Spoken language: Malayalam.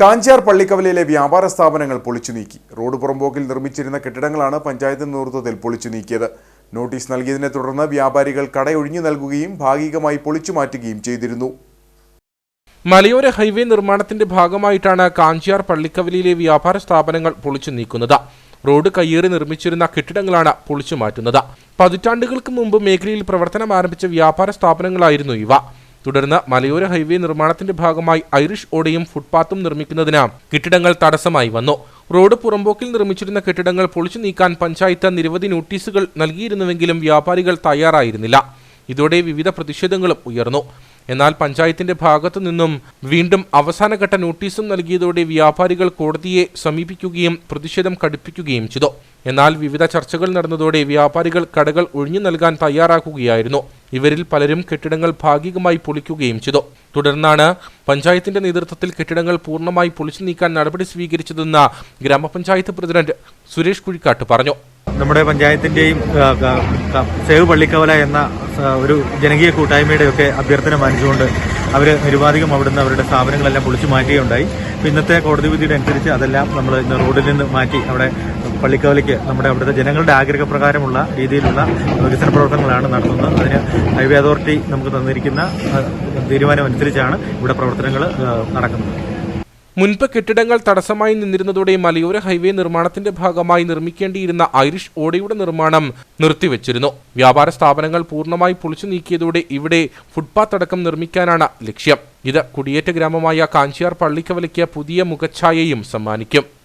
കാഞ്ചാർ പള്ളിക്കവലയിലെ വ്യാപാര സ്ഥാപനങ്ങൾ പൊളിച്ചു നീക്കി. റോഡ് പുറമ്പോക്കിൽ നിർമ്മിച്ചിരുന്ന കെട്ടിടങ്ങളാണ് പഞ്ചായത്ത് നേതൃത്വത്തിൽ പൊളിച്ചു നീക്കിയത്. നോട്ടീസ് നൽകിയതിനെ തുടർന്ന് വ്യാപാരികൾ കടയൊഴിഞ്ഞു നൽകുകയും ഭാഗികമായി പൊളിച്ചു മാറ്റുകയും ചെയ്തിരുന്നു. മലയോര ഹൈവേ നിർമ്മാണത്തിന്റെ ഭാഗമായിട്ടാണ് കാഞ്ചിയാർ പള്ളിക്കവലിയിലെ വ്യാപാര സ്ഥാപനങ്ങൾ പൊളിച്ചു നീക്കുന്നത്. റോഡ് കയ്യേറി നിർമ്മിച്ചിരുന്ന കെട്ടിടങ്ങളാണ് പൊളിച്ചു മാറ്റുന്നത്. പതിറ്റാണ്ടുകൾക്ക് മുമ്പ് മേഖലയിൽ പ്രവർത്തനം ആരംഭിച്ച വ്യാപാര സ്ഥാപനങ്ങളായിരുന്നു ഇവ. തുടർന്ന് മലയോര ഹൈവേ നിർമ്മാണത്തിന്റെ ഭാഗമായി ഐറിഷ് ഓടയും ഫുട്പാത്തും നിർമ്മിക്കുന്നതിന് കെട്ടിടങ്ങൾ തടസ്സമായി വന്നു. റോഡ് പുറമ്പോക്കിൽ നിർമ്മിച്ചിരുന്ന കെട്ടിടങ്ങൾ പൊളിച്ചു നീക്കാൻ പഞ്ചായത്ത് നിരവധി നോട്ടീസുകൾ നൽകിയിരുന്നുവെങ്കിലും വ്യാപാരികൾ തയ്യാറായിരുന്നില്ല. ഇതോടെ വിവിധ പ്രതിഷേധങ്ങളും ഉയർന്നു. എന്നാൽ പഞ്ചായത്തിന്റെ ഭാഗത്തു നിന്നും വീണ്ടും അവസാനഘട്ട നോട്ടീസും നൽകിയതോടെ വ്യാപാരികൾ കോടതിയെ സമീപിക്കുകയും പ്രതിഷേധം കടുപ്പിക്കുകയും ചെയ്തു. എന്നാൽ വിവിധ ചർച്ചകൾ നടന്നതോടെ വ്യാപാരികൾ കടകൾ ഒഴിഞ്ഞു നൽകാൻ തയ്യാറാക്കുകയായിരുന്നു. ഇവരിൽ പലരും കെട്ടിടങ്ങൾ ഭാഗികമായി പൊളിക്കുകയും ചെയ്തു. തുടർന്നാണ് പഞ്ചായത്തിന്റെ നേതൃത്വത്തിൽ കെട്ടിടങ്ങൾ പൂർണമായി പൊളിച്ചു നീക്കാൻ നടപടി സ്വീകരിച്ചതെന്ന് ഗ്രാമപഞ്ചായത്ത് പ്രസിഡന്റ് സുരേഷ് കുഴിക്കാട്ട് പറഞ്ഞു. നമ്മുടെ പഞ്ചായത്തിന്റെയും സേവ് പള്ളിക്കവല എന്ന ഒരു ജനകീയ കൂട്ടായ്മയുടെ ഒക്കെ അഭ്യർത്ഥന മാനിച്ചുകൊണ്ട് അവർ നിരുപാധികം അവിടുന്ന് അവരുടെ സ്ഥാപനങ്ങളെല്ലാം പൊളിച്ചു മാറ്റുകയുണ്ടായി. ഇന്നത്തെ കോടതി വിധിയുടെ അനുസരിച്ച് അതെല്ലാം നമ്മൾ ഇന്ന് റോഡിൽ നിന്ന് മാറ്റി അവിടെ പള്ളിക്കവലയ്ക്ക് നമ്മുടെ അവിടുത്തെ ജനങ്ങളുടെ ആഗ്രഹപ്രകാരമുള്ള രീതിയിലുള്ള വികസന പ്രവർത്തനങ്ങളാണ് നടത്തുന്നത്. അതിന് ഹൈവേ അതോറിറ്റി നമുക്ക് തന്നിരിക്കുന്ന തീരുമാനം അനുസരിച്ചാണ് ഇവിടെ പ്രവർത്തനങ്ങൾ നടക്കുന്നത്. മുൻപ് കെട്ടിടങ്ങൾ തടസ്സമായി നിന്നിരുന്നതോടെ മലയോര ഹൈവേ നിർമ്മാണത്തിന്റെ ഭാഗമായി നിർമ്മിക്കേണ്ടിയിരുന്ന ഐറിഷ് ഓടയുടെ നിർമ്മാണം നിർത്തിവച്ചിരുന്നു. വ്യാപാര സ്ഥാപനങ്ങൾ പൂർണമായി പൊളിച്ചു നീക്കിയതോടെ ഇവിടെ ഫുട്പാത്ത് അടക്കം നിർമ്മിക്കാനാണ് ലക്ഷ്യം. ഇത് കുടിയേറ്റ ഗ്രാമമായ കാഞ്ചിയാർ പള്ളിക്കവലയ്ക്ക് പുതിയ മുഖഛായയും സമ്മാനിക്കും.